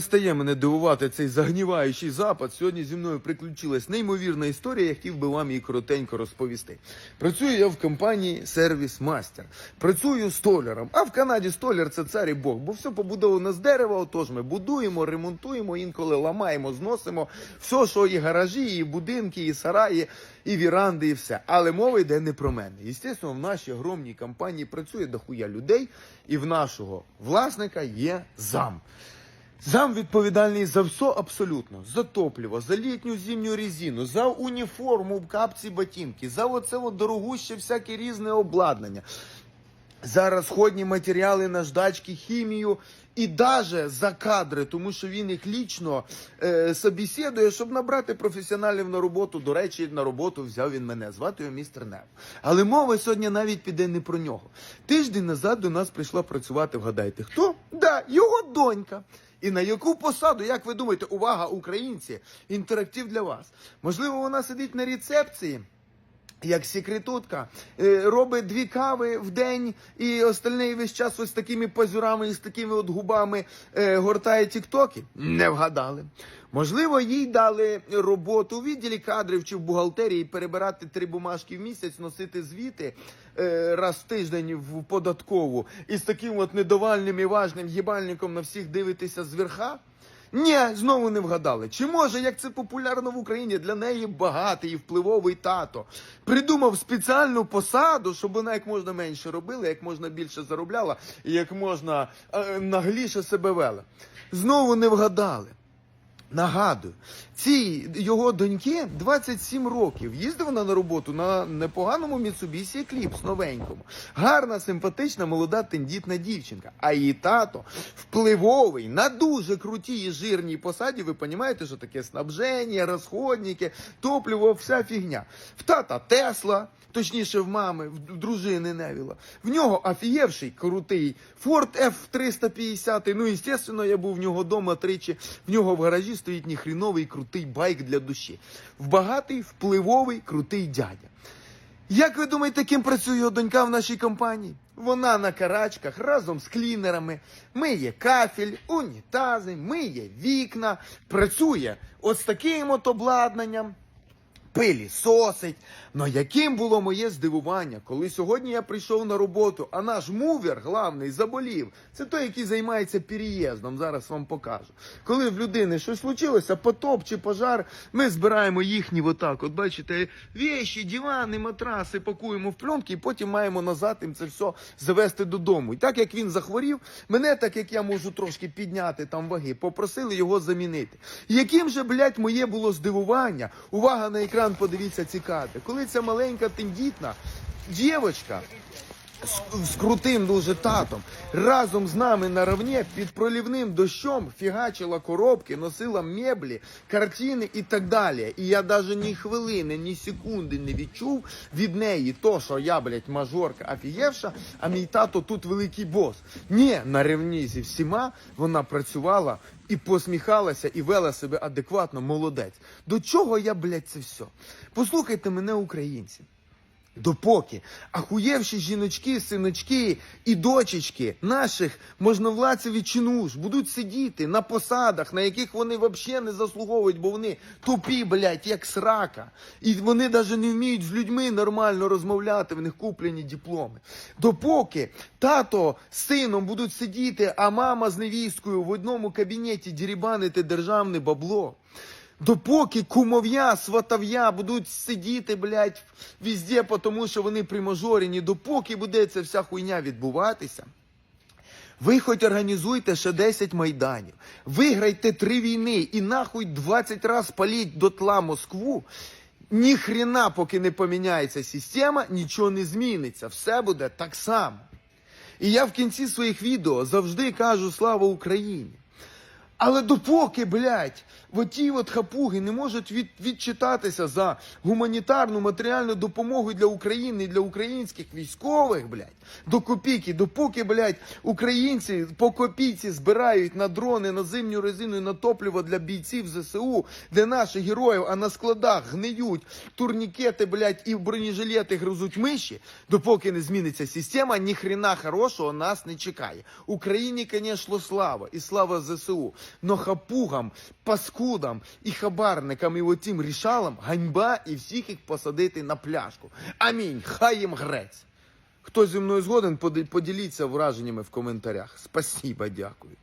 Стає мене дивувати цей загніваючий запад. Сьогодні зі мною приключилась неймовірна історія, я хотів би вам її коротенько розповісти. Працюю я в компанії Сервіс Мастер. Працюю столяром. А в Канаді столяр це цар і Бог, бо все побудовано з дерева. Отож ми будуємо, ремонтуємо, інколи ламаємо, зносимо все, що і гаражі, і будинки, і сараї, і віранди, і все. Але мова йде не про мене. Єстественно, в нашій огромній компанії працює дохуя людей, і в нашого власника є зам. Зам відповідальний за все абсолютно. За топливо, за літню зимню резину, за уніформу, капці, ботинки, за оце от дорогуще всяке різне обладнання. За розходні матеріали, наждачки, хімію і даже за кадри, тому що він їх лічно е, собесідує, щоб набрати професіоналів на роботу. До речі, на роботу взяв він мене. Звати його містер Нев. Але мова сьогодні навіть піде не про нього. Тиждень назад до нас прийшла працювати, вгадайте, хто? Да, його донька. І на яку посаду, як ви думаєте, увага, українці, інтерактив для вас. Можливо, вона сидить на рецепції. Як секретутка, е, робить дві кави в день і остальний весь час ось такими пазюрами і з такими от губами е, гортає тіктоки? Не вгадали. Можливо, їй дали роботу у відділі кадрів чи в бухгалтерії перебирати три бумажки в місяць, носити звіти е, раз в тиждень в податкову і з таким от недовальним і важним їбальником на всіх дивитися зверха. Ні, знову не вгадали. Чи може, як це популярно в Україні, для неї багатий і впливовий тато придумав спеціальну посаду, щоб вона як можна менше робила, як можна більше заробляла і як можна е, нагліше себе вела. Знову не вгадали. Нагадую, цій його доньки 27 років. Їздив вона на роботу на непоганому Mitsubishi Eclipse новенькому. Гарна, симпатична, молода, тендітна дівчинка. А її тато впливовий на дуже крутій і жирній посаді. Ви розумієте, що таке снабження, розходники, топливо, вся фігня. В тата Тесла. Точніше, в мами, в дружини Невіла. В нього офієвший крутий Ford F350. Ну, естественно, я був в нього вдома тричі. В нього в гаражі стоїть ніхріновий крутий байк для душі. В багатий, впливовий, крутий дядя. Як ви думаєте, ким працює його донька в нашій компанії? Вона на карачках разом з клінерами, миє кафель, унітази, миє вікна, працює ось з таким от обладнанням пилі сосить. Но яким було моє здивування, коли сьогодні я прийшов на роботу, а наш мувер главний заболів. Це той, який займається переїздом. Зараз вам покажу. Коли в людини щось случилося, потоп чи пожар, ми збираємо їхні отак. От бачите, віші, дивани, матраси пакуємо в пленки, і потім маємо назад їм це все завести додому. І так як він захворів, мене, так як я можу трошки підняти там ваги, попросили його замінити. Яким же, блядь, моє було здивування? Увага на екран, подивіться ці кадри. Коли ця маленька тендітна дівчинка з, з крутим дуже татом разом з нами наравні під пролівним дощом фігачила коробки, носила меблі, картини і так далі. І я навіть ні хвилини, ні секунди не відчув від неї то, що я, блядь, мажорка офієвша, а мій тато тут великий бос. Ні, на рівні зі всіма вона працювала і посміхалася, і вела себе адекватно, молодець. До чого я, блядь, це все? Послухайте мене, українці. Допоки ахуєвші жіночки, синочки і дочечки наших можновладців і чинуш будуть сидіти на посадах, на яких вони взагалі не заслуговують, бо вони тупі, блядь, як срака. І вони навіть не вміють з людьми нормально розмовляти, в них куплені дипломи. Допоки тато з сином будуть сидіти, а мама з невісткою в одному кабінеті дірібанити державне бабло. Допоки кумов'я, сватов'я будуть сидіти, блядь, везде, тому що вони примажорені, допоки буде ця вся хуйня відбуватися. Ви хоч організуйте ще 10 майданів, виграйте три війни і нахуй 20 раз паліть дотла Москву. Ні хрена, поки не поміняється система, нічого не зміниться. Все буде так само. І я в кінці своїх відео завжди кажу слава Україні. Але допоки, блядь, оті от хапуги не можуть від, відчитатися за гуманітарну матеріальну допомогу для України і для українських військових, блядь, до копійки, допоки, блядь, українці по копійці збирають на дрони, на зимню резину і на топливо для бійців ЗСУ, для наших героїв, а на складах гниють турнікети, блядь, і бронежилети гризуть миші, допоки не зміниться система, ні хрена хорошого нас не чекає. Україні, звісно, слава і слава ЗСУ. Но хапугам, паскудам і хабарникам, і отім рішалам ганьба і всіх їх посадити на пляшку. Амінь. Хай їм грець. Хто зі мною згоден, поділіться враженнями в коментарях. Спасіба, дякую.